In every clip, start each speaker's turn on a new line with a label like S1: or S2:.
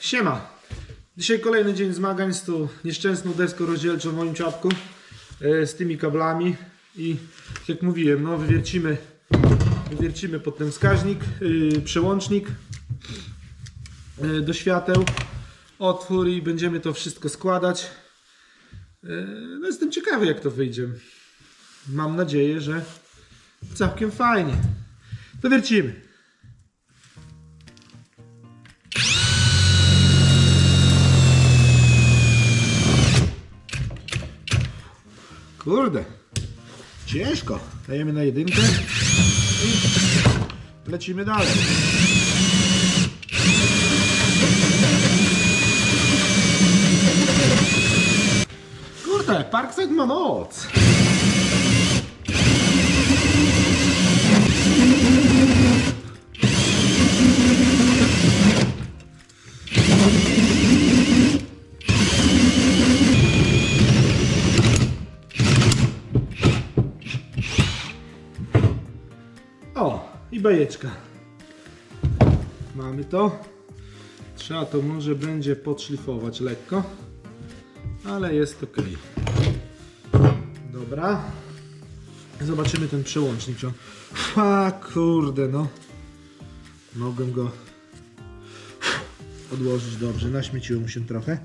S1: Siema! Dzisiaj kolejny dzień zmagań z tą nieszczęsną deską rozdzielczą w moim czapku e, z tymi kablami i jak mówiłem, no wywiercimy, wywiercimy pod ten wskaźnik, yy, przełącznik yy, do świateł, otwór i będziemy to wszystko składać. No jestem ciekawy jak to wyjdzie. Mam nadzieję, że całkiem fajnie. To wiercimy. Kurde, ciężko. Dajemy na jedynkę i lecimy dalej. Kurde, Parkside ma moc. I bajeczka. Mamy to. Trzeba to może będzie podszlifować lekko, ale jest ok. Dobra. Zobaczymy ten przełącznik. A kurde, no. Mogłem go odłożyć dobrze. Naśmieciło mu się trochę.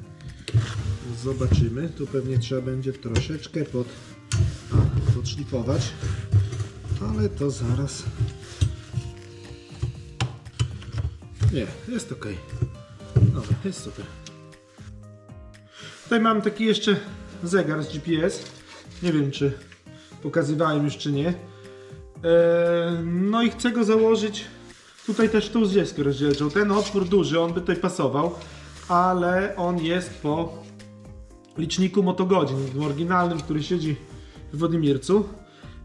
S1: Zobaczymy. Tu pewnie trzeba będzie troszeczkę pod, podszlifować. Ale to zaraz. Nie, jest ok. Dobra, jest super. Tutaj mam taki jeszcze zegar z GPS. Nie wiem, czy pokazywałem już, czy nie. Eee, no i chcę go założyć. Tutaj też tą zdzieskę rozdzielczą. Ten otwór duży, on by tutaj pasował, ale on jest po liczniku motogodzin, tym oryginalnym, który siedzi w Wodimircu.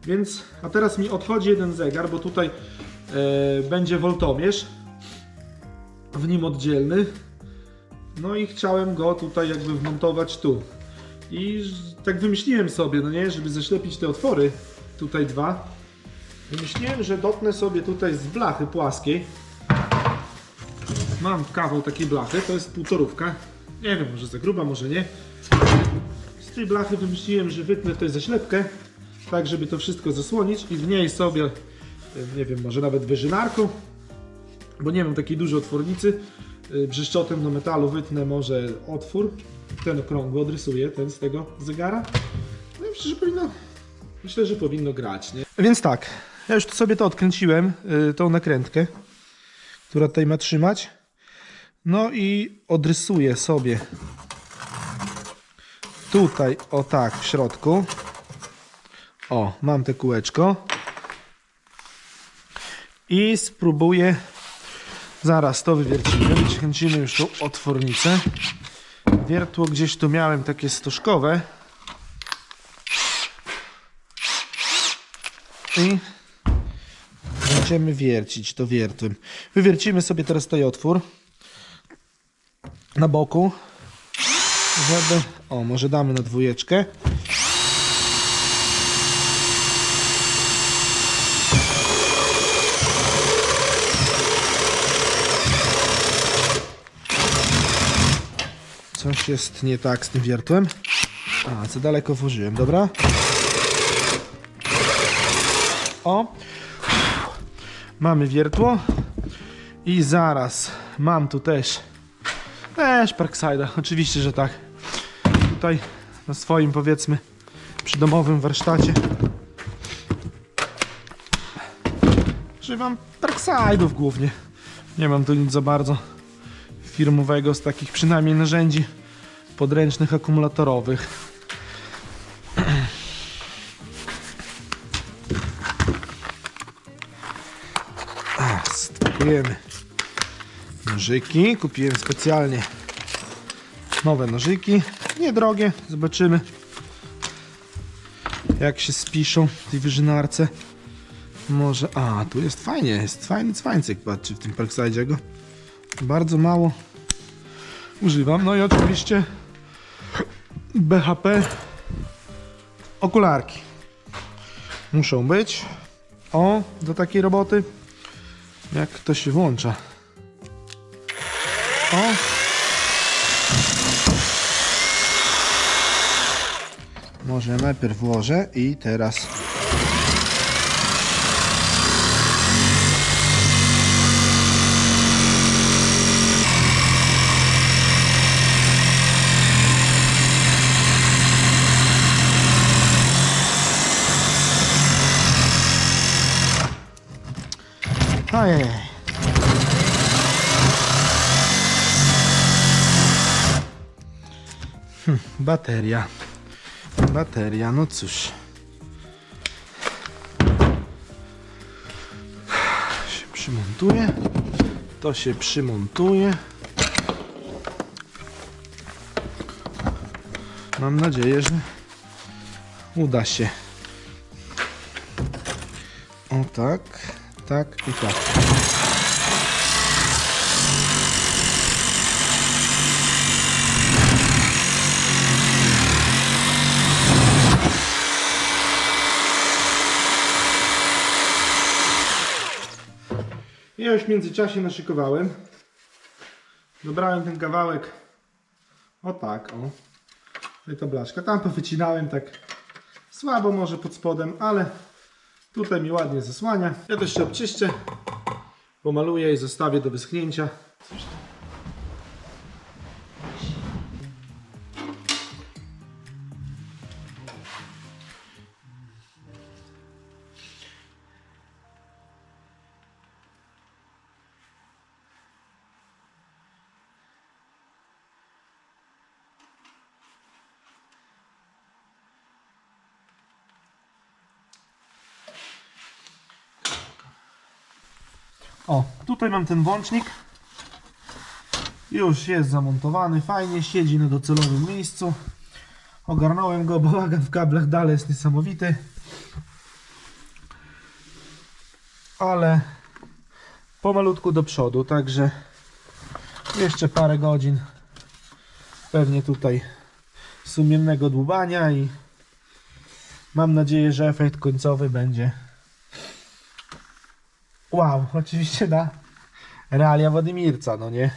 S1: Więc, a teraz mi odchodzi jeden zegar, bo tutaj e, będzie woltomierz w nim oddzielny. No i chciałem go tutaj jakby wmontować tu. I tak wymyśliłem sobie, no nie, żeby zaślepić te otwory, tutaj dwa. Wymyśliłem, że dotnę sobie tutaj z blachy płaskiej. Mam kawał takiej blachy, to jest półtorówka. Nie wiem, może za gruba, może nie. Z tej blachy wymyśliłem, że wytnę tutaj zaślepkę, tak żeby to wszystko zasłonić i w niej sobie, nie wiem, może nawet wyżynarką, bo nie mam takiej dużej otwornicy, y, brzeszczotem do metalu wytnę może otwór, ten okrągły odrysuję, ten z tego zegara. No i myślę, że powinno, myślę, że powinno grać, nie? Więc tak, ja już sobie to odkręciłem, y, tą nakrętkę, która tutaj ma trzymać. No i odrysuję sobie tutaj, o tak, w środku. O, mam te kółeczko. I spróbuję. Zaraz to wywiercimy. Wykręcimy już tą otwornicę. Wiertło gdzieś tu miałem takie stożkowe. I będziemy wiercić to wiertłem. Wywiercimy sobie teraz tutaj otwór na boku. Żeby... O, może damy na dwójeczkę. Coś jest nie tak z tym wiertłem. A, co daleko włożyłem, dobra? O! Mamy wiertło. I zaraz mam tu też też Parkside'a, oczywiście, że tak. Tutaj na swoim powiedzmy przydomowym warsztacie używam Parkside'ów głównie. Nie mam tu nic za bardzo firmowego z takich przynajmniej narzędzi podręcznych akumulatorowych. A, Spakujemy nożyki. Kupiłem specjalnie nowe nożyki. Niedrogie. Zobaczymy jak się spiszą w tej wyżynarce. Może... A, tu jest fajnie. Jest fajny cwańcyk, patrzcie, w tym Parkside'zie go. Bardzo mało używam. No i oczywiście BHP okularki. Muszą być. O, do takiej roboty. Jak to się włącza. O. Może najpierw włożę i teraz Ojej. Hm, bateria. Bateria, no cóż. Się przymontuje. To się przymontuje. Mam nadzieję, że uda się. O tak, tak i tak. Ja już w międzyczasie naszykowałem. Dobrałem ten kawałek. O tak, o. I to blaszka. Tam powycinałem tak słabo może pod spodem, ale tutaj mi ładnie zasłania. Ja też się obczyszczę, pomaluję i zostawię do wyschnięcia. O, tutaj mam ten włącznik. Już jest zamontowany, fajnie siedzi na docelowym miejscu. Ogarnąłem go, bałagan w kablach dalej jest niesamowity. Ale pomalutku do przodu, także jeszcze parę godzin pewnie tutaj sumiennego dłubania i mam nadzieję, że efekt końcowy będzie Wow, oczywiście na realia Władimirca, no nie?